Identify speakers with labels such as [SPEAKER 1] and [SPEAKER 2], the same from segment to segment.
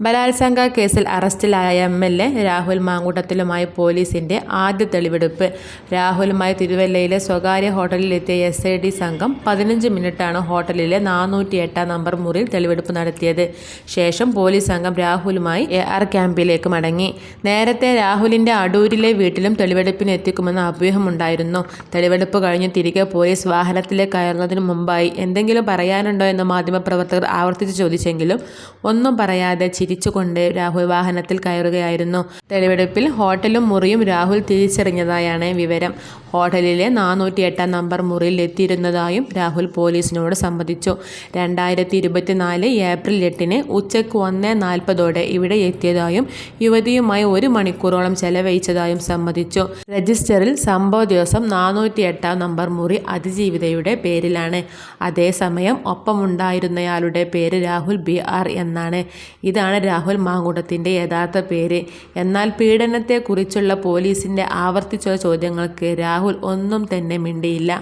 [SPEAKER 1] ബലാത്സംഗ കേസിൽ അറസ്റ്റിലായ എം എൽ എ രാഹുൽ മാങ്കൂട്ടത്തിലുമായി പോലീസിന്റെ ആദ്യ തെളിവെടുപ്പ്. രാഹുലുമായി തിരുവല്ലയിലെ സ്വകാര്യ ഹോട്ടലിലെത്തിയ എസ് ഐ ഡി സംഘം പതിനഞ്ച് മിനിറ്റാണ് ഹോട്ടലിലെ നാനൂറ്റി എട്ടാം നമ്പർ മുറിയിൽ തെളിവെടുപ്പ് നടത്തിയത്. ശേഷം പോലീസ് സംഘം രാഹുലുമായി എ ആർ ക്യാമ്പിലേക്ക് മടങ്ങി. നേരത്തെ രാഹുലിന്റെ അടൂരിലെ വീട്ടിലും തെളിവെടുപ്പിന് എത്തിക്കുമെന്ന അഭ്യൂഹമുണ്ടായിരുന്നു. തെളിവെടുപ്പ് കഴിഞ്ഞ് തിരികെ പോലീസ് വാഹനത്തിലേക്ക് കയറുന്നതിന് മുമ്പായി എന്തെങ്കിലും പറയാനുണ്ടോ എന്ന് മാധ്യമപ്രവർത്തകർ ആവർത്തിച്ച് ചോദിച്ചെങ്കിലും ഒന്നും പറയാതെ ചിരിച്ചുകൊണ്ട് രാഹുൽ വാഹനത്തിൽ കയറുകയായിരുന്നു. തെളിവെടുപ്പിൽ ഹോട്ടലും മുറിയും രാഹുൽ തിരിച്ചറിഞ്ഞതായാണ് വിവരം. ഹോട്ടലിലെ നാനൂറ്റി എട്ടാം നമ്പർ മുറിയിൽ എത്തിയിരുന്നതായും രാഹുൽ പോലീസിനോട് സമ്മതിച്ചു രണ്ടായിരത്തി ഇരുപത്തിനാല് ഏപ്രിൽ എട്ടിന് ഉച്ചയ്ക്ക് ഒന്ന് നാൽപ്പതോടെ ഇവിടെ എത്തിയതായും യുവതിയുമായി ഒരു മണിക്കൂറോളം ചെലവഴിച്ചതായും സമ്മതിച്ചു രജിസ്റ്ററിൽ സംഭവ ദിവസം നാനൂറ്റി എട്ടാം നമ്പർ മുറി അതിജീവിതയുടെ പേരിലാണ്. അതേസമയം ഒപ്പമുണ്ടായിരുന്നയാളുടെ പേര് രാഹുൽ ബി ആർ എന്നാണ്. ഇതാണ് രാഹുൽ മാങ്കുടത്തിന്റെ യഥാർത്ഥ പേര്. എന്നാൽ പീഡനത്തെക്കുറിച്ചുള്ള പോലീസിന്റെ ആവർത്തിച്ചുള്ള ചോദ്യങ്ങൾക്ക് രാഹുൽ ഒന്നും തന്നെ മിണ്ടിയില്ല.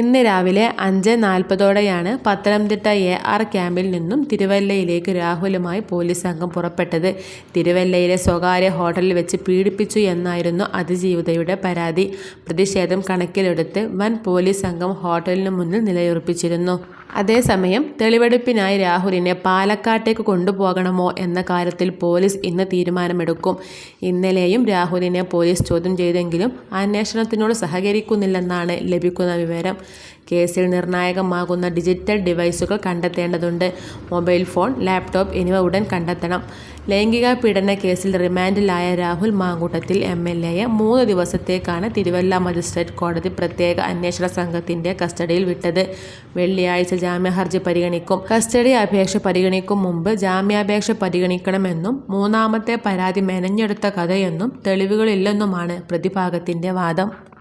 [SPEAKER 1] ഇന്ന് രാവിലെ അഞ്ച് നാൽപ്പതോടെയാണ് പത്തനംതിട്ട എ ആർ ക്യാമ്പിൽ നിന്നും തിരുവല്ലയിലേക്ക് രാഹുലുമായി പോലീസ് സംഘം പുറപ്പെട്ടത്. തിരുവല്ലയിലെ സ്വകാര്യ ഹോട്ടലിൽ വെച്ച് പീഡിപ്പിച്ചു എന്നായിരുന്നു അതിജീവിതയുടെ പരാതി. പ്രതിഷേധം കണക്കിലെടുത്ത് വൻ പോലീസ് സംഘം ഹോട്ടലിന് മുന്നിൽ നിലയുറപ്പിച്ചിരുന്നു. അതേസമയം തെളിവെടുപ്പിനായി രാഹുലിനെ പാലക്കാട്ടേക്ക് കൊണ്ടുപോകണമോ എന്ന കാര്യത്തിൽ പോലീസ് ഇന്ന് തീരുമാനമെടുക്കും. ഇന്നലെയും രാഹുലിനെ പോലീസ് ചോദ്യം ചെയ്തെങ്കിലും അന്വേഷണത്തിനോട് സഹകരിക്കുന്നില്ലെന്നാണ് ലഭിക്കുന്ന വിവരം. കേസിൽ നിർണായകമാകുന്ന ഡിജിറ്റൽ ഡിവൈസുകൾ കണ്ടെത്തേണ്ടതുണ്ട്. മൊബൈൽ ഫോൺ ലാപ്ടോപ്പ് എന്നിവ ഉടൻ കണ്ടെത്തണം. ലൈംഗിക പീഡന കേസിൽ റിമാൻഡിലായ രാഹുൽ മാങ്കൂട്ടത്തിൽ എം എൽ എയെ മൂന്ന് ദിവസത്തേക്കാണ് തിരുവല്ല മജിസ്ട്രേറ്റ് കോടതി പ്രത്യേക അന്വേഷണ സംഘത്തിന്റെ കസ്റ്റഡിയിൽ വിട്ടത്. വെള്ളിയാഴ്ച ജാമ്യഹർജി പരിഗണിക്കും. കസ്റ്റഡി അപേക്ഷ പരിഗണിക്കും മുമ്പ് ജാമ്യാപേക്ഷ പരിഗണിക്കണമെന്നും മൂന്നാമത്തെ പരാതി മെനഞ്ഞെടുത്ത കഥയെന്നും തെളിവുകളില്ലെന്നുമാണ് പ്രതിഭാഗത്തിന്റെ വാദം.